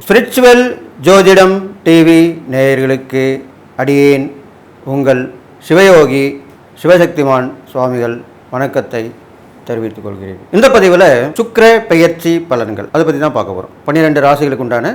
Spiritual ஜோதிடம் TV நேயர்களுக்கு அடியேன் உங்கள் சிவயோகி சிவசக்திமான் சுவாமிகள் வணக்கத்தை தெரிவித்துக் கொள்கிறேன். இந்த பதிவில் சுக்கர பெயர்ச்சி பலன்கள் அதை பற்றி தான் பார்க்க போகிறோம் பன்னிரெண்டு ராசிகளுக்கு உண்டான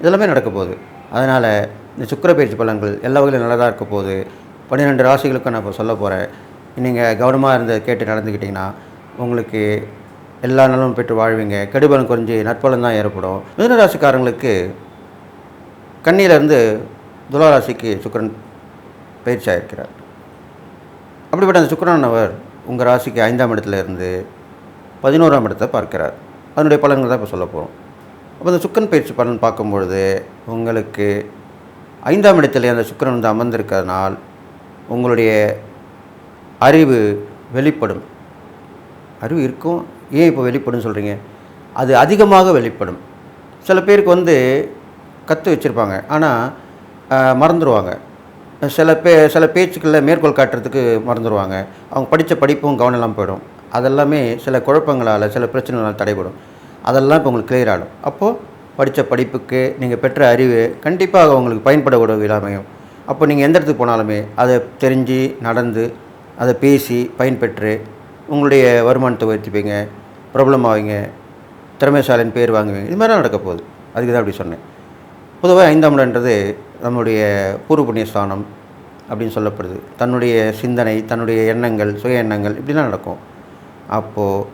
இதெல்லாமே நடக்க போகுது அதனால் இந்த சுக்கிர பயிற்சி பலன்கள் எல்லா வகையிலும் நல்லதாக இருக்க போகுது பன்னிரெண்டு ராசிகளுக்கும் நான் இப்போ சொல்ல போகிறேன் நீங்கள் கவனமாக இருந்து கேட்டு நடந்துக்கிட்டிங்கன்னா உங்களுக்கு எல்லா நலமும் பெற்று வாழ்வீங்க. கெடுபலம் குறைஞ்சி நற்பலன் தான் ஏற்படும். மிதனராசிக்காரங்களுக்கு கண்ணியிலேருந்து துளாராசிக்கு சுக்கரன் பயிற்சி ஆகிருக்கிறார் அப்படிப்பட்ட அந்த சுக்கிரனவர் உங்கள் ராசிக்கு ஐந்தாம் இடத்துல இருந்து பதினோராம் இடத்தை பார்க்கிறார். அதனுடைய பலன்கள் தான் இப்போ சொல்ல போகிறோம் அப்போ அந்த சுக்கரன் பயிற்சி பலன் பார்க்கும்பொழுது உங்களுக்கு ஐந்தாம் இடத்துல அந்த சுக்கிரன் வந்து அமர்ந்திருக்கிறதுனால் உங்களுடைய அறிவு வெளிப்படும். அறிவு இருக்கும். ஏன் இப்போ வெளிப்படும் சொல்கிறீங்க? அது அதிகமாக வெளிப்படும். சில பேருக்கு வந்து கற்று வச்சுருப்பாங்க. ஆனால் மறந்துடுவாங்க சில பே சில பேச்சுக்களில் மேற்கோள் காட்டுறதுக்கு மறந்துடுவாங்க அவங்க படித்த படிப்பும் கவனம் இல்லாமல் போயிடும். அதெல்லாமே சில குழப்பங்களால் சில பிரச்சனைகளால் தடைபடும். அதெல்லாம் இப்போ உங்களுக்கு கிளியர் ஆகிடும் அப்போது படித்த படிப்புக்கு நீங்கள் பெற்ற அறிவு கண்டிப்பாக உங்களுக்கு பயன்படக்கூடிய விழாமையும் அப்போ நீங்கள் எந்த இடத்துக்கு போனாலுமே அதை தெரிஞ்சு நடந்து அதை பேசி பயன்பெற்று உங்களுடைய வருமானத்தை உயர்த்திப்பீங்க ப்ராப்ளம் ஆவீங்க திறமைசாலின் பேர் வாங்குவீங்க. இது மாதிரிலாம் நடக்க போகுது. அதுக்கு தான் அப்படி சொன்னேன். பொதுவாக ஐந்தாம் இடன்றது நம்முடைய பூர்வ புண்ணிய ஸ்தானம் அப்படின்னு சொல்லப்படுது. தன்னுடைய சிந்தனை தன்னுடைய எண்ணங்கள் சுய எண்ணங்கள் இப்படிலாம் நடக்கும். அப்போது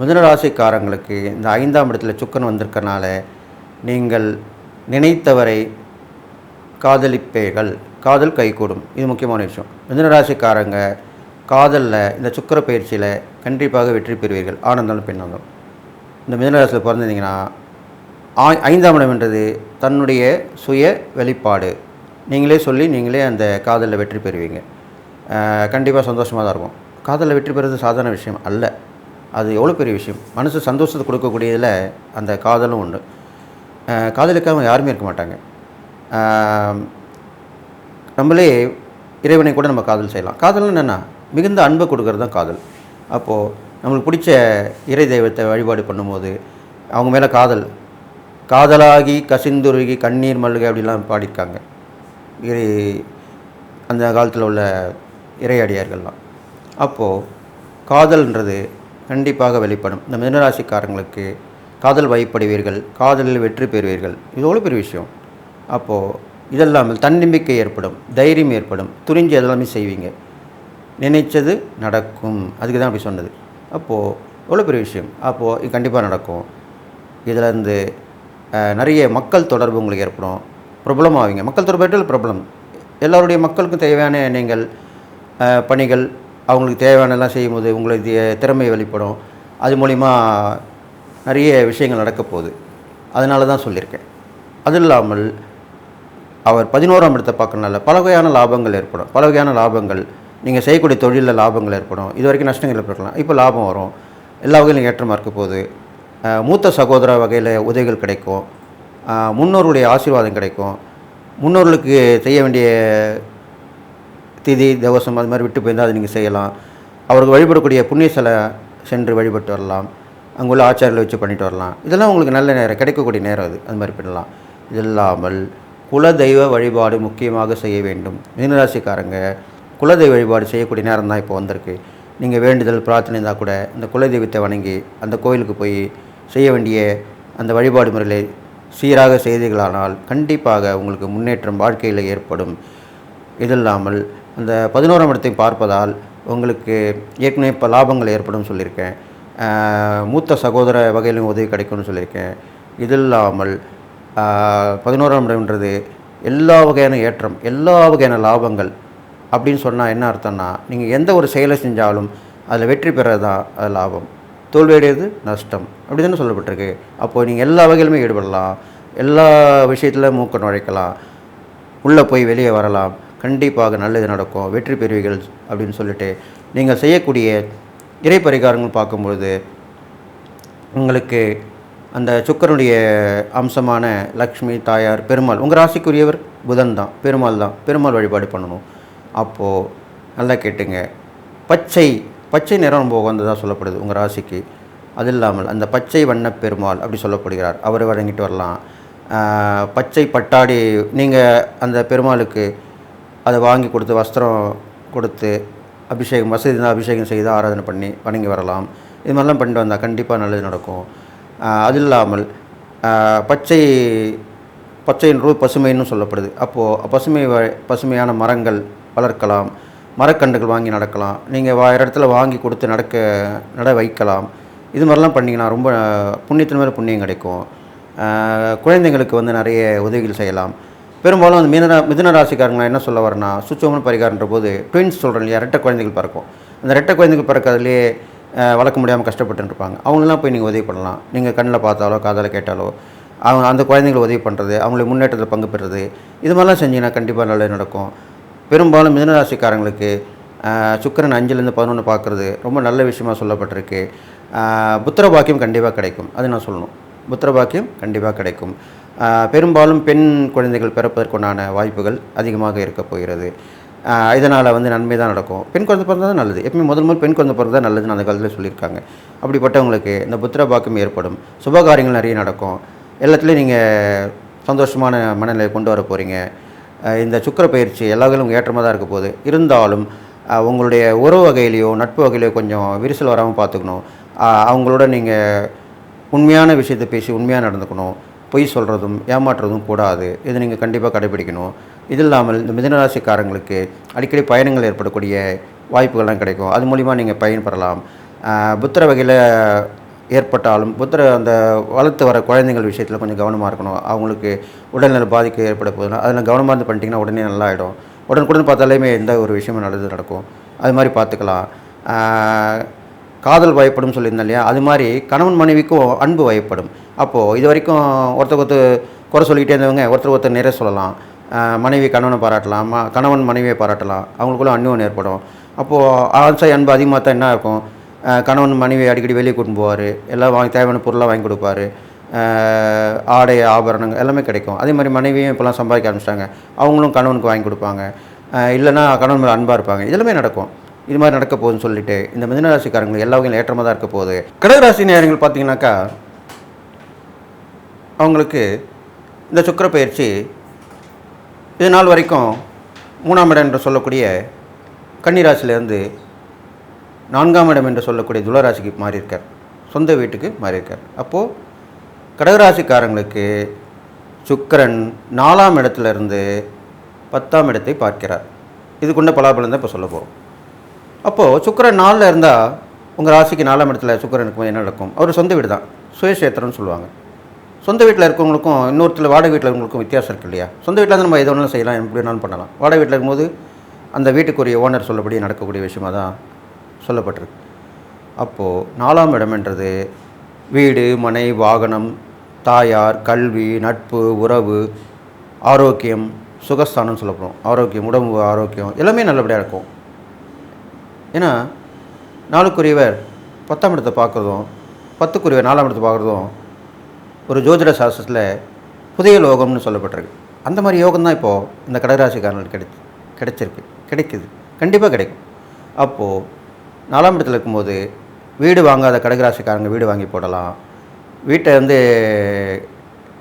மிதுனராசிக்காரங்களுக்கு இந்த ஐந்தாம் இடத்துல சுக்கன் வந்திருக்கனால நீங்கள் நினைத்தவரை காதலிப்பேர்கள். காதல் கைகூடும். இது முக்கியமான விஷயம். மிதுனராசிக்காரங்க காதலில் இந்த சுக்கிர பயிற்சியில் கண்டிப்பாக வெற்றி பெறுவீர்கள். ஆனந்தாலும் பெண்ணாலும். இந்த மிதுனராசியில் பிறந்திருந்தீங்கன்னா ஆ- ஐந்தாம் இடம்ன்றது தன்னுடைய சுய வெளிப்பாடு. நீங்களே சொல்லி நீங்களே அந்த காதலில் வெற்றி பெறுவீங்க. கண்டிப்பாக சந்தோஷமாக தான் இருக்கும். காதலில் வெற்றி பெறுறது சாதாரண விஷயம் அல்ல. அது எவ்வளோ பெரிய விஷயம்? மனசு சந்தோஷத்தை கொடுக்கக்கூடியதில் அந்த காதலும் உண்டு. காதலுக்காக யாருமே இருக்க மாட்டாங்க. நம்மளே இறைவனை கூட நம்ம காதல் செய்யலாம். காதல் என்னென்னா மிகுந்த அன்பை கொடுக்கறது தான் காதல். அப்போது நம்மளுக்கு பிடிச்ச இறை தெய்வத்தை வழிபாடு பண்ணும்போது அவங்க மேலே காதல் காதலாகி கசிந்துருகி கண்ணீர் மல்லுகை அப்படிலாம் பாடியிருக்காங்க. இறை அந்த காலத்தில் உள்ள இறையடியார்கள்லாம் அப்போது காதல்ன்றது கண்டிப்பாக வெளிப்படும். இந்த மிதனராசிக்காரங்களுக்கு காதல் வயப்படுவீர்கள் காதலில் வெற்றி பெறுவீர்கள். இது எவ்வளோ பெரிய விஷயம்? அப்போது இதெல்லாமல் தன்னம்பிக்கை ஏற்படும் தைரியம் ஏற்படும் துணிஞ்சு எல்லாமே செய்வீங்க. நினைச்சது நடக்கும். அதுக்கு தான் அப்படி சொன்னது. அப்போது எவ்வளோ பெரிய விஷயம்? அப்போது இது கண்டிப்பாக நடக்கும். இதிலேருந்து நிறைய மக்கள் தொடர்பு உங்களுக்கு ஏற்படும். பிரபலம் ஆவீங்க மக்கள் தொடர்பு ஏற்றால் பிரபலம். எல்லோருடைய மக்களுக்கும் தேவையான நீங்கள் பணிகள் அவங்களுக்கு தேவையானலாம் செய்யும்போது உங்களுக்கு திறமை வெளிப்படும். அது மூலிமா நிறைய விஷயங்கள் நடக்க போகுது. அதனால தான் சொல்லியிருக்கேன். அது இல்லாமல் அவர் பதினோராம் இடத்தை பார்க்கறனால பல வகையான லாபங்கள் ஏற்படும். பல வகையான லாபங்கள் நீங்கள் செய்யக்கூடிய தொழிலில் லாபங்கள் ஏற்படும். இது வரைக்கும் நஷ்டங்கள் ஏற்படலாம் இப்போ லாபம் வரும். எல்லா வகையிலும் ஏற்றமாக இருக்க போகுது. மூத்த சகோதர வகையில் உதவிகள் கிடைக்கும். முன்னோர்களுடைய முன்னோருடைய ஆசீர்வாதம் கிடைக்கும். முன்னோர்களுக்கு செய்ய வேண்டிய திதி தவசம் அது மாதிரி விட்டு போயிருந்தால் அதை நீங்கள் செய்யலாம். அவருக்கு வழிபடக்கூடிய புண்ணிய சிலை சென்று வழிபட்டு வரலாம். அங்குள்ள ஆச்சாரியில் வச்சு பண்ணிட்டு வரலாம். இதெல்லாம் உங்களுக்கு நல்ல நேரம் கிடைக்கக்கூடிய நேரம் அது. அது மாதிரி பண்ணலாம். இது இல்லாமல் குலதெய்வ வழிபாடு முக்கியமாக செய்ய வேண்டும். மீனராசிக்காரங்க குலதெய்வ வழிபாடு செய்யக்கூடிய நேரம் தான் இப்போ வந்திருக்கு. நீங்கள் வேண்டுதல் பிரார்த்தனை இருந்தால் கூட இந்த குலதெய்வத்தை வணங்கி அந்த கோயிலுக்கு போய் செய்ய வேண்டிய அந்த வழிபாடு முறைகளை சீராக செய்தீர்களானால் கண்டிப்பாக உங்களுக்கு முன்னேற்றம் வாழ்க்கையில் ஏற்படும். இது இல்லாமல் அந்த பதினோராம் இடத்தை பார்ப்பதால் உங்களுக்கு ஏற்கனவே இப்போ லாபங்கள் ஏற்படும் சொல்லியிருக்கேன். மூத்த சகோதர வகையிலும் உதவி கிடைக்கும்னு சொல்லியிருக்கேன். இது இல்லாமல் பதினோராம் இடம்ன்றது எல்லா வகையான ஏற்றம் எல்லா வகையான லாபங்கள் அப்படின்னு சொன்னால் என்ன அர்த்தம்னா நீங்கள் எந்த ஒரு செயலை செஞ்சாலும் அதில் வெற்றி பெறது தான் அது லாபம். தோல்வியடையது நஷ்டம். அப்படி தானே சொல்லப்பட்டிருக்கு. அப்போது நீங்கள் எல்லா வகையிலுமே ஈடுபடலாம். எல்லா விஷயத்தில் மூக்க நுழைக்கலாம். உள்ளே போய் வெளியே வரலாம். கண்டிப்பாக நல்லது நடக்கும் வெற்றி பெறுவீர்கள் அப்படின்னு சொல்லிட்டு நீங்கள் செய்யக்கூடிய இறை பரிகாரங்கள் பார்க்கும்பொழுது உங்களுக்கு அந்த சுக்கரனுடைய அம்சமான லக்ஷ்மி தாயார் பெருமாள் உங்கள் ராசிக்குரியவர் புதன் தான் பெருமாள் தான் பெருமாள் வழிபாடு பண்ணணும். அப்போது நல்லா கேட்டுங்க. பச்சை பச்சை நிறம் ரொம்ப உகந்ததாக சொல்லப்படுது உங்கள் ராசிக்கு? அது இல்லாமல் அந்த பச்சை வண்ண பெருமாள் அப்படி சொல்லப்படுகிறார். அவரை வழங்கிட்டு வரலாம். பச்சை பட்டாடி நீங்கள் அந்த பெருமாளுக்கு அதை வாங்கி கொடுத்து வஸ்திரம் கொடுத்து அபிஷேகம் வசதி இருந்தால் அபிஷேகம் செய்து ஆராதனை பண்ணி வணங்கி வரலாம். இது மாதிரிலாம் பண்ணிட்டு வந்தால் கண்டிப்பாக நல்லது நடக்கும். அது இல்லாமல் பச்சை பச்சைன்றது பசுமைன்னு சொல்லப்படுது. அப்போது பசுமை வ- பசுமையான மரங்கள் வளர்க்கலாம். மரக்கன்றுகள் வாங்கி நடக்கலாம். நீங்கள் வேறு இடத்துல வாங்கி கொடுத்து நடக்க நட வைக்கலாம். இது மாதிரிலாம் பண்ணிங்கன்னா ரொம்ப புண்ணியத்தின் மேலே புண்ணியம் கிடைக்கும். குழந்தைங்களுக்கு வந்து நிறைய உதவிகள் செய்யலாம். பெரும்பாலும் அந்த மீன மிதுன ராசிக்காரங்க என்ன சொல்ல வரேன்னா சுச்சோமன் பரிகாரன்ற போது ட்வின்ஸ் சொல்கிறேன் இல்லையா ரெட்டை குழந்தைகள் பிறக்கும். அந்த ரெட்டை குழந்தைகள் பிறக்கிறதுலே வளர்க்க முடியாமல் கஷ்டப்பட்டுருப்பாங்க அவங்களெலாம் போய் நீங்கள் உதவி பண்ணலாம். நீங்கள் கண்ணில் பார்த்தாலோ காதால் கேட்டாலோ அவங்க அந்த குழந்தைங்களை உதவி பண்ணுறது அவங்களுக்கு முன்னேற்றத்தில் பங்கு பெறுறது இது மாதிரிலாம் செஞ்சீங்கன்னா கண்டிப்பாக நல்லது நடக்கும். பெரும்பாலும் மிதுன ராசிக்காரங்களுக்கு சுக்கிரன் அஞ்சுலேருந்து பதினொன்று பார்க்குறது ரொம்ப நல்ல விஷயமா சொல்லப்பட்டிருக்கு. புத்திர பாக்கியம் கண்டிப்பாக கிடைக்கும். அது நான் சொல்லணும். புத்திர பாக்கியம் கண்டிப்பாக கிடைக்கும். பெரும்பாலும் பெண் குழந்தைகள் பிறப்பதற்குண்டான வாய்ப்புகள் அதிகமாக இருக்க போகிறது. இதனால் வந்து நன்மை தான் நடக்கும். பெண் குழந்தை பிறந்தா தான் நல்லது. எப்பவுமே முதல் முதல் பெண் குழந்தை பிறந்தா நல்லதுன்னு அந்த காலத்தில் சொல்லியிருக்காங்க. அப்படிப்பட்டவங்களுக்கு இந்த புத்திர பாக்கம் ஏற்படும். சுபகாரியங்கள் நிறைய நடக்கும். எல்லாத்துலேயும் நீங்கள் சந்தோஷமான மனநிலையை கொண்டு வர போகிறீங்க இந்த சுக்கர பயிற்சி எல்லா வகையிலும் ஏற்றமாக தான் இருக்க போகுது. இருந்தாலும் உங்களுடைய உறவு வகையிலையோ நட்பு வகையிலையோ கொஞ்சம் விரிசல் வராமல் பார்த்துக்கணும். அவங்களோட நீங்கள் உண்மையான விஷயத்தை பேசி உண்மையாக நடந்துக்கணும். பொய் சொல்கிறதும் ஏமாற்றுறதும் கூடாது. இது நீங்கள் கண்டிப்பாக கடைபிடிக்கணும். இது இல்லாமல் இந்த மிதனராசிக்காரங்களுக்கு அடிக்கடி பயணங்கள் ஏற்படக்கூடிய வாய்ப்புகள்லாம் கிடைக்கும். அது மூலிமா நீங்கள் பயன்பெறலாம். புத்திர வகையில் ஏற்பட்டாலும் புத்திர அந்த வளர்த்து வர குழந்தைங்கள் விஷயத்தில் கொஞ்சம் கவனமாக இருக்கணும். அவங்களுக்கு உடல்நல பாதிப்பு ஏற்பட போதுனா அதில் கவனமாக இருந்து பண்ணிட்டீங்கன்னா உடனே நல்லா ஆகிடும் உடனுக்குடன் பார்த்தாலுமே எந்த ஒரு விஷயமும் நல்லது நடக்கும். அது மாதிரி பார்த்துக்கலாம். காதல் வயப்படும் சொல்லியிருந்தேன் இல்லையா? அது மாதிரி கணவன் மனைவிக்கும் அன்பு வயப்படும். அப்போது இது வரைக்கும் ஒருத்தர் ஒருத்தர் குறை சொல்லிக்கிட்டே இருந்தவங்க ஒருத்தர் ஒருத்தர் நிறைய சொல்லலாம். மனைவி கணவனை பாராட்டலாம் ம- கணவன் மனைவியை பாராட்டலாம். அவங்களுக்குள்ள அன்பு ஏற்படும். அப்போது ஆசை அன்பு அதிகமாக தான் என்ன இருக்கும்? கணவன் மனைவி அடிக்கடி வெளியே கூட்டின்னு போவார். எல்லாம் வாங்கி தேவையான பொருளாக வாங்கி கொடுப்பாரு. ஆடை ஆபரணங்கள் எல்லாமே கிடைக்கும். அதே மாதிரி மனைவியும் இப்போலாம் சம்பாதிக்க ஆரம்பிச்சிட்டாங்க. அவங்களும் கணவனுக்கு வாங்கி கொடுப்பாங்க. இல்லைனா இல்லைன்னா கணவன் மேலே அன்பாக இருப்பாங்க. இதெல்லாமே நடக்கும். இது மாதிரி நடக்க போகுதுன்னு சொல்லிட்டு இந்த மிதனராசிக்காரங்களுக்கு எல்லா வகையிலும் ஏற்றமாக தான் இருக்க போகுது. கடகராசி நேரங்கள் பார்த்தீங்கன்னாக்கா அவங்களுக்கு இந்த சுக்கிர பயிற்சி இது நாள் வரைக்கும் மூணாம் இடம் என்று சொல்லக்கூடிய கன்னிராசிலேருந்து நான்காம் இடம் என்று சொல்லக்கூடிய துளராசிக்கு மாறியிருக்கார். சொந்த வீட்டுக்கு மாறியிருக்கார். அப்போது கடகராசிக்காரங்களுக்கு சுக்கரன் நாலாம் இடத்துல இருந்து பத்தாம் இடத்தை பார்க்கிறார். இதுக்குண்ட பலாபலம் தான் இப்போ சொல்ல போகிறோம் அப்போது சுக்கரன் நாளில் இருந்தால் உங்கள் ராசிக்கு நாலாம் இடத்துல சுக்கிரனுக்கு போய் என்ன நடக்கும்? அவர் சொந்த வீடு தான். சுயசேத்திரம்னு சொல்லுவாங்க. சொந்த வீட்டில் இருக்கவங்களுக்கும் இன்னொருத்தர் வாடகை வீட்டில் இருக்கவங்களுக்கும் வித்தியாசம் இருக்கு இல்லையா? சொந்த வீட்டில் இருந்து நம்ம எது வேணாலும் செய்யலாம் எப்படி வேணாலும் பண்ணலாம். வாடகை வீட்டில் இருக்கும்போது அந்த வீட்டுக்குரிய ஓனர் சொல்லபடி நடக்கக்கூடிய விஷயமா தான் சொல்லப்பட்டிருக்கு. அப்போது நாலாம் இடம்ன்றது வீடு மனை வாகனம் தாயார் கல்வி நட்பு உறவு ஆரோக்கியம் சுகஸ்தானம் சொல்லப்படும். ஆரோக்கியம் உடம்பு ஆரோக்கியம் எல்லாமே நல்லபடியாக இருக்கும். ஏன்னா நாளுக்குரியவர் பத்தாம் இடத்தை பார்க்குறதும் பத்துக்குரியவர் நாலாம் இடத்தை பார்க்குறதும் ஒரு ஜோதிட சாஸ்திரத்தில் புதிய லோகம்னு சொல்லப்பட்டிருக்கு. அந்த மாதிரி யோகம் தான் இப்போது இந்த கடகராசிக்காரங்களுக்கு கிடை கிடைச்சிருக்கு கிடைக்குது. கண்டிப்பாக கிடைக்கும். அப்போது நாலாம் இடத்துல இருக்கும்போது வீடு வாங்காத கடகராசிக்காரங்க வீடு வாங்கி போடலாம். வீட்டை வந்து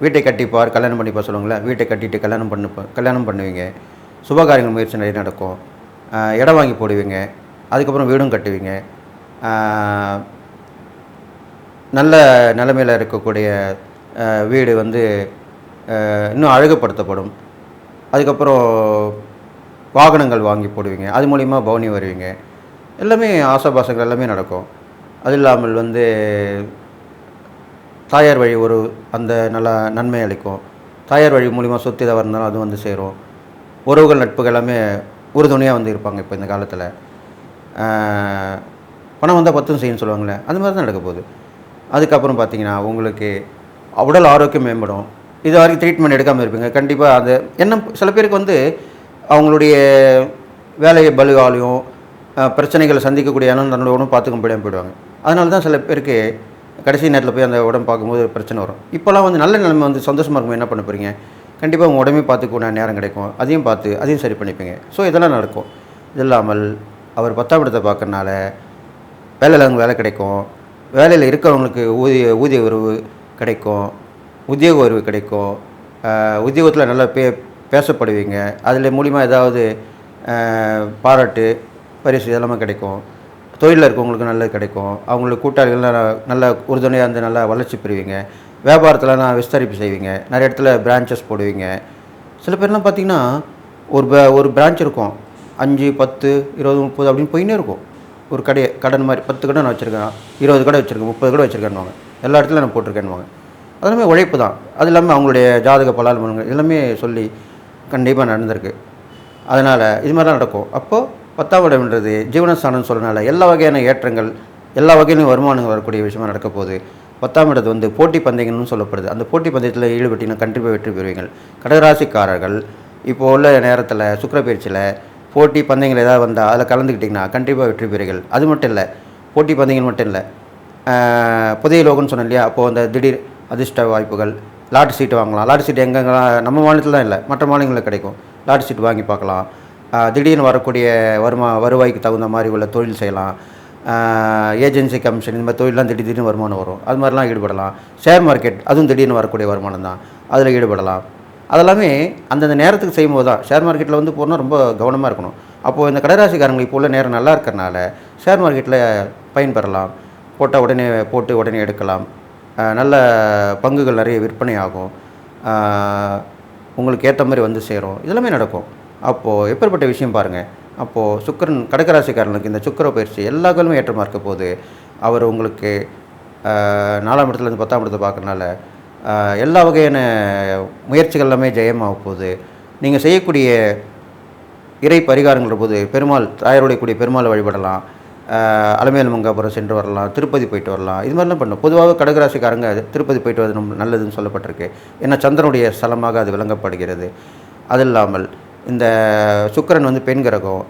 வீட்டை கட்டிப்பார் கல்யாணம் பண்ணிப்பார் சொல்லுவாங்களே வீட்டை கட்டிட்டு கல்யாணம் பண்ணு கல்யாணம் பண்ணுவீங்க. சுபகாரியங்கள் முயற்சி நிறைய நடக்கும். இடம் வாங்கி போடுவீங்க. அதுக்கப்புறம் வீடும் கட்டுவீங்க. நல்ல நிலமையில் இருக்கக்கூடிய வீடு வந்து இன்னும் அழகுப்படுத்தப்படும் அதுக்கப்புறம் வாகனங்கள் வாங்கி போடுவீங்க. அது மூலிமா பவுனி வருவீங்க. எல்லாமே ஆசாபாசங்கள் எல்லாமே நடக்கும். அது இல்லாமல் வந்து தாயார் வழி ஒரு அந்த நல்ல நன்மை அளிக்கும். தாயார் வழி மூலிமா சொத்து எதாவது இருந்தாலும் அது வந்து சேரும். உறவுகள் நட்புகள் எல்லாமே உறுதுணையாக வந்து இருப்பாங்க இப்போ இந்த காலத்தில். பணம் வந்தால் பத்தும் செய்யுன்னு சொல்லுவாங்களே அந்த மாதிரி தான் நடக்க போகுது. அதுக்கப்புறம் பார்த்தீங்கன்னா உங்களுக்கு உடல் ஆரோக்கியம் மேம்படும். இது வரைக்கும் ட்ரீட்மெண்ட் எடுக்காமல் இருப்பீங்க. கண்டிப்பாக அது என்ன சில பேருக்கு வந்து அவங்களுடைய வேலையை பலுகாலையும் பிரச்சனைகளை சந்திக்கக்கூடிய இனம் தன்னோட உடம்பு பார்த்துக்க முடியாமல் போயிடுவாங்க. அதனால தான் சில பேருக்கு கடைசி நேரத்தில் போய் அந்த உடம்பு பார்க்கும்போது பிரச்சனை வரும். இப்போல்லாம் வந்து நல்ல நிலைமை வந்து சந்தோஷமாக இருக்கும். என்ன பண்ண போகிறீங்க கண்டிப்பாக உங்கள் உடம்பே பார்த்துக்கூட நேரம் கிடைக்கும். அதையும் பார்த்து அதையும் சரி பண்ணிப்பீங்க. ஸோ இதெல்லாம் நடக்கும். இது இல்லாமல் அவர் பத்தாம் இடத்தை பார்க்கறனால வேலையில் அவங்க வேலை கிடைக்கும். வேலையில் இருக்கிறவங்களுக்கு ஊதிய ஊதிய உறவு கிடைக்கும். உத்தியோக உறவு கிடைக்கும். உத்தியோகத்தில் நல்லா பே பேசப்படுவீங்க. அதில் மூலிமா ஏதாவது பாராட்டு பரிசு இதெல்லாமே கிடைக்கும். தொழிலில் இருக்கவங்களுக்கு நல்லது கிடைக்கும். அவங்களுக்கு கூட்டாளிகள் நல்ல உறுதுணையாக இருந்து நல்லா வளர்ச்சி பெறுவீங்க. வியாபாரத்தில் நான் விஸ்தரிப்பு செய்வீங்க. நிறைய இடத்துல பிரான்ச்சஸ் போடுவீங்க. சில பேர்லாம் பார்த்திங்கன்னா ஒரு ப- ஒரு பிரான்ச் இருக்கும். அஞ்சு பத்து இருபது முப்பது அப்படின்னு போயின்னே இருக்கும். ஒரு கடையை கடன் மாதிரி பத்து கடை நான் வச்சுருக்கேன் இருபது கடை வச்சுருக்கேன் முப்பது கடை வச்சுருக்கேன்வாங்க எல்லா இடத்துலையும் நான் போட்டிருக்கேன்வாங்க அதெல்லாமே உழைப்பு தான். அது இல்லாமல் அவங்களுடைய ஜாதக பலால் எல்லாமே சொல்லி கண்டிப்பாக நடந்திருக்கு. அதனால் இது மாதிரிலாம் நடக்கும். அப்போது பத்தாம் இடம்ன்றது ஜீவனஸ்தானம் சொல்கிறனால எல்லா வகையான ஏற்றங்கள் எல்லா வகையிலும் வருமானங்கள் வரக்கூடிய விஷயமா நடக்க போகுது. பத்தாம் இடத்து வந்து போட்டி பந்தயங்கள்னு சொல்லப்படுது. அந்த போட்டி பந்தயத்தில் ஈடுபட்டிங்கன்னா கண்டிப்பாக வெற்றி பெறுவீங்கள் கடகராசிக்காரர்கள் இப்போ உள்ள நேரத்தில் சுக்கரப்பயிற்சியில் போட்டி பந்தயங்கள் ஏதாவது வந்தால் அதில் கலந்துக்கிட்டிங்கன்னா கண்டிப்பாக வெற்றி பெறுகள் அது மட்டும் இல்லை போட்டி பந்தயங்கள் மட்டும் இல்லை. புதிய லோகம்னு சொன்னேன் இல்லையா? அப்போது அந்த திடீர் அதிர்ஷ்ட வாய்ப்புகள் லாட் சீட்டு வாங்கலாம். லாட் சீட் எங்கெங்கெல்லாம் நம்ம மாநிலத்தில் தான் இல்லை மற்ற மாநிலங்களில் கிடைக்கும். லாட் சீட் வாங்கி பார்க்கலாம். திடீர்னு வரக்கூடிய வருமா வருவாய்க்கு தகுந்த மாதிரி உள்ள தொழில் செய்யலாம். ஏஜென்சி கமிஷன் இந்த மாதிரி தொழிலெலாம் திடீர் திடீர்னு வருமானம் வரும். அது மாதிரிலாம் ஈடுபடலாம். ஷேர் மார்க்கெட் அதுவும் திடீர்னு வரக்கூடிய வருமானம் தான். அதில் ஈடுபடலாம். அதெல்லாமே அந்தந்த நேரத்துக்கு செய்யும்போது தான் ஷேர் மார்க்கெட்டில் வந்து போனால் ரொம்ப கவனமாக இருக்கணும். அப்போது இந்த கடராசிக்காரங்களுக்கு இப்போ உள்ள நேரம் நல்லா இருக்கிறனால ஷேர் மார்க்கெட்டில் பயன்பெறலாம் போட்டால் உடனே போட்டு உடனே எடுக்கலாம். நல்ல பங்குகள் நிறைய விற்பனை ஆகும். உங்களுக்கு ஏற்ற மாதிரி வந்து சேரும். இதெல்லாமே நடக்கும். அப்போது எப்பேற்பட்ட விஷயம் பாருங்கள் அப்போது சுக்கரன் கடகராசிக்காரனுக்கு இந்த சுக்கிர பயிற்சி எல்லா காலமும் ஏற்றமாக இருக்க போது அவர் உங்களுக்கு நாலாம் இடத்துலேருந்து பத்தாம் இடத்தை பார்க்கறனால எல்லா வகையான முயற்சிகள் எல்லாமே ஜெயமாக போகுது. நீங்கள் செய்யக்கூடிய இறை பரிகாரங்கிற போது பெருமாள் தாயாருடைய கூடிய பெருமாளை வழிபடலாம். அலமேல் மங்காபுரம் சென்று வரலாம் திருப்பதி போயிட்டு வரலாம். இது மாதிரிலாம் பண்ணும். பொதுவாக கடகராசிக்காரங்க திருப்பதி போயிட்டு வரது ரொம்ப நல்லதுன்னு சொல்லப்பட்டிருக்கு. ஏன்னா சந்திரனுடைய ஸ்தலமாக அது விளங்கப்படுகிறது. அது இல்லாமல் இந்த சுக்கிரன் வந்து பெண் கிரகம்.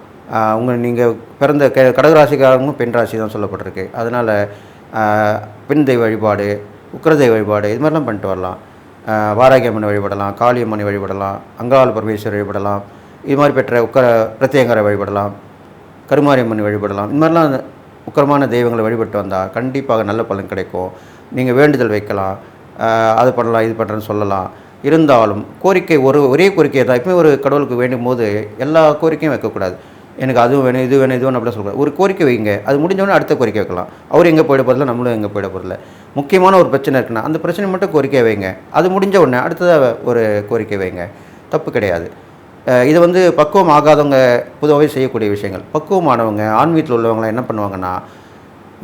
உங்கள் நீங்கள் பிறந்த க கடகராசிக்காரங்களும் பெண் ராசி தான் சொல்லப்பட்டிருக்கு. அதனால் பெண் தெய்வ வழிபாடு உக்கிரதெய்வ வழிபாடு இது மாதிரிலாம் பண்ணிட்டு வரலாம். ஆஹ் வாராகி அம்மனை வழிபடலாம் காளியம்மனை வழிபடலாம் அங்காள பரமேஸ்வரர் வழிபடலாம் இது மாதிரி பெற்ற உக்கர பிரத்யங்கரை வழிபடலாம் கருமாரியம்மன் வழிபடலாம். இது மாதிரிலாம் உக்கரமான தெய்வங்களை வழிபட்டு வந்தால் கண்டிப்பாக நல்ல பலன் கிடைக்கும். நீங்கள் வேண்டுதல் வைக்கலாம். அது பண்ணலாம் இது பண்ணுறேன்னு சொல்லலாம். இருந்தாலும் கோரிக்கை ஒரு ஒரே கோரிக்கை தான். எப்பவுமே ஒரு கடவுளுக்கு வேண்டும் போது எல்லா கோரிக்கையும் வைக்கக்கூடாது. எனக்கு அதுவும் வேணும் இது வேணும் இது வேணும் அப்படிலாம் சொல்லக்கூடாது. ஒரு கோரிக்கை வைங்க. அது முடிஞ்சோடனே அடுத்த கோரிக்கை வைக்கலாம். அவர் எங்கே போயிட போகிறதில்ல நம்மளும் எங்கே போயிட போகிறதில்ல முக்கியமான ஒரு பிரச்சனை இருக்குன்னா அந்த பிரச்சனை மட்டும் கோரிக்கை வைங்க. அது முடிஞ்ச உடனே அடுத்ததாக ஒரு கோரிக்கை வைங்க. தப்பு கிடையாது. இதை இது வந்து பக்குவம் ஆகாதவங்க பொதுவாகவே செய்யக்கூடிய விஷயங்கள். பக்குவமானவங்க ஆன்மீகத்தில் உள்ளவங்களாம் என்ன பண்ணுவாங்கன்னா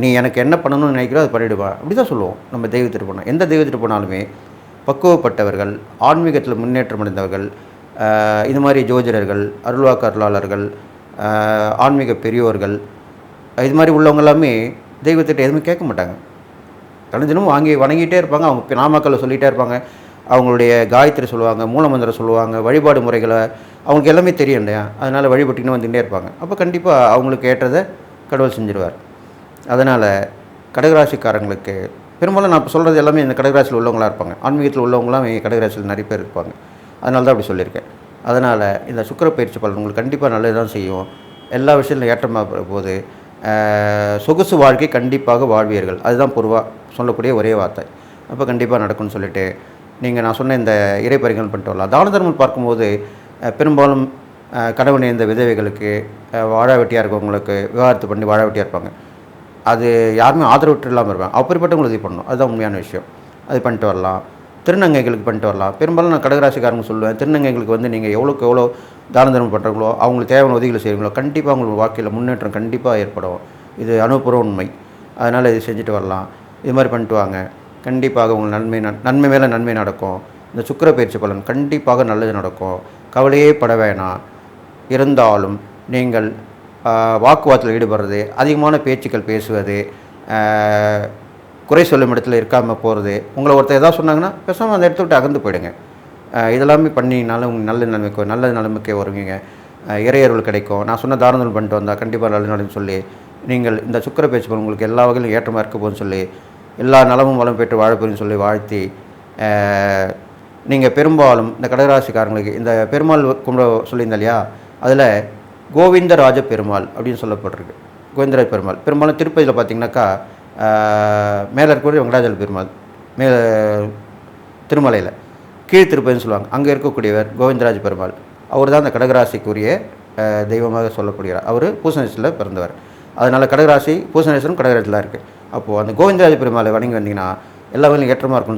நீ எனக்கு என்ன பண்ணணும்னு நினைக்கிறோ அது பண்ணிவிடுவா அப்படி தான் சொல்லுவோம். நம்ம தெய்வத்திட்டு போனால் எந்த தெய்வத்திட்டு போனாலுமே பக்குவப்பட்டவர்கள் ஆன்மீகத்தில் முன்னேற்றம் அடைந்தவர்கள் இது மாதிரி ஜோதிடர்கள் அருள்வாக்கு அருளாளர்கள் ஆன்மீக பெரியோர்கள் இது மாதிரி உள்ளவங்க எல்லாமே தெய்வத்திட்ட எதுவுமே கேட்க மாட்டாங்க. தினமும் வாங்கி வணங்கிட்டே இருப்பாங்க. அவங்க நாமக்கல்ல சொல்லிகிட்டே இருப்பாங்க. அவங்களுடைய காயத்ரி சொல்லுவாங்க மூலமந்திரம் சொல்லுவாங்க வழிபாடு முறைகளை அவங்களுக்கு எல்லாமே தெரியும் இல்லையா? அதனால் வழிபட்டுக்கின்னு வந்துகிட்டே இருப்பாங்க. அப்போ கண்டிப்பாக அவங்களுக்கு ஏற்றதை கடவுள் செஞ்சிருவார். அதனால் கடகராசிக்காரங்களுக்கு பெரும்பாலும் நான் இப்போ சொல்கிறது எல்லாமே இந்த கடகராசியில் உள்ளவங்களா இருப்பாங்க. ஆன்மீகத்தில் உள்ளவங்களாம் கடகராசியில் நிறைய பேர் இருப்பாங்க. அதனால தான் அப்படி சொல்லியிருக்கேன். அதனால் இந்த சுக்கர பயிற்சி பலன் உங்களுக்கு கண்டிப்பாக நல்லது தான் செய்யும். எல்லா விஷயத்திலும் ஏற்றமாக போகுது சொகுசு வாழ்க்கை கண்டிப்பாக வாழ்வீர்கள். அதுதான் பொதுவாக சொல்லக்கூடிய ஒரே வார்த்தை. அப்போ கண்டிப்பாக நடக்கும்னு சொல்லிட்டு நீங்கள் நான் சொன்ன இந்த இறை பரிகாரம் பண்ணிட்டு வரலாம். தான தர்மம் பார்க்கும்போது பெரும்பாலும் கடவுள் கணவன் இந்த விதவைகளுக்கு அஹ், வாழ வெட்டியாக இருக்கவங்களுக்கு விவாகரத்து பண்ணி வாழ வெட்டியாக இருப்பாங்க. அது யாருமே ஆதரவற்று இல்லாமல் இருப்பாங்க. அப்படிப்பட்டவங்களுக்கு இது பண்ணணும். அதுதான் உண்மையான விஷயம். அது பண்ணிட்டு வரலாம். திருநங்கைகளுக்கு பண்ணிட்டு வரலாம். பெரும்பாலும் நான் கடகராசிக்காரங்க சொல்லுவேன் திருநங்கைகளுக்கு வந்து நீங்கள் எவ்வளோக்கு எவ்வளோ தான தர்மம் பண்ணுறீங்களோ அவங்களுக்கு தேவையான உதவிகளை செய்கிறீங்களோ கண்டிப்பாக அவங்களுக்கு வாழ்க்கையில் முன்னேற்றம் கண்டிப்பாக ஏற்படும். இது அனுபவ உண்மை. அதனால் இது செஞ்சுட்டு வரலாம். இது மாதிரி பண்ணிட்டு வாங்க. கண்டிப்பாக உங்களுக்கு நன்மை நன்மை மேலே நன்மை நடக்கும். இந்த சுக்கிர பயிற்சி பலன் கண்டிப்பாக நல்லது நடக்கும். கவலையே பட வேணாம். இருந்தாலும் நீங்கள் வாக்குவாதத்தில் ஈடுபடுறது அதிகமான பேச்சுக்கள் பேசுவது குறை சொல்லும் இடத்துல இருக்காமல் போகிறது உங்களை ஒருத்தர் ஏதாவது சொன்னாங்கன்னா பேசாமல் அந்த இடத்த விட்டு அகந்து போயிடுங்க. இதெல்லாமே பண்ணினாலும் உங்களுக்கு நல்ல நிலைமைக்கு நல்ல நிலைமைக்கு வருவீங்க. இறையர்கள் இறையருள் கிடைக்கும். நான் சொன்ன தாரணம் பண்ணிட்டு வந்தால் கண்டிப்பாக நல்ல நடன்னு சொல்லி நீங்கள் இந்த சுக்கிர பேச்சு உங்களுக்கு எல்லா வகையிலும் ஏற்றமாக இருக்க போகுதுன்னு சொல்லி எல்லா நலமும் வளம் பெற்று வாழப்போன்னு சொல்லி வாழ்த்தி நீங்கள் பெரும்பாலும் இந்த கடகராசிக்காரங்களுக்கு இந்த பெருமாள் கும்பிட சொல்லியிருந்தேன் இல்லையா? அதில் கோவிந்தராஜ பெருமாள் அப்படின்னு சொல்லப்பட்டிருக்கு. கோவிந்தராஜ பெருமாள். பெரும்பாலும் திருப்பதியில் பார்த்தீங்கன்னாக்கா மேலே வெங்கடாஜல பெருமாள் மேல திருமலையில் கீழ் திருப்பதின்னு சொல்லுவாங்க. அங்கே இருக்கக்கூடியவர் கோவிந்தராஜ் பெருமாள். அவர் தான் அந்த கடகராசிக்குரிய தெய்வமாக சொல்லப்படுகிறார். அவர் பூசணேஸ்வரில் பிறந்தவர். அதனால் கடகராசி பூசணேஸ்வரம் கடகராசியில் இருக்குது அப்போது அந்த கோவிந்தராஜ பெருமாளை வணங்கி வந்தீங்கன்னா எல்லா வகையிலும் ஏற்றமாக இருக்கும்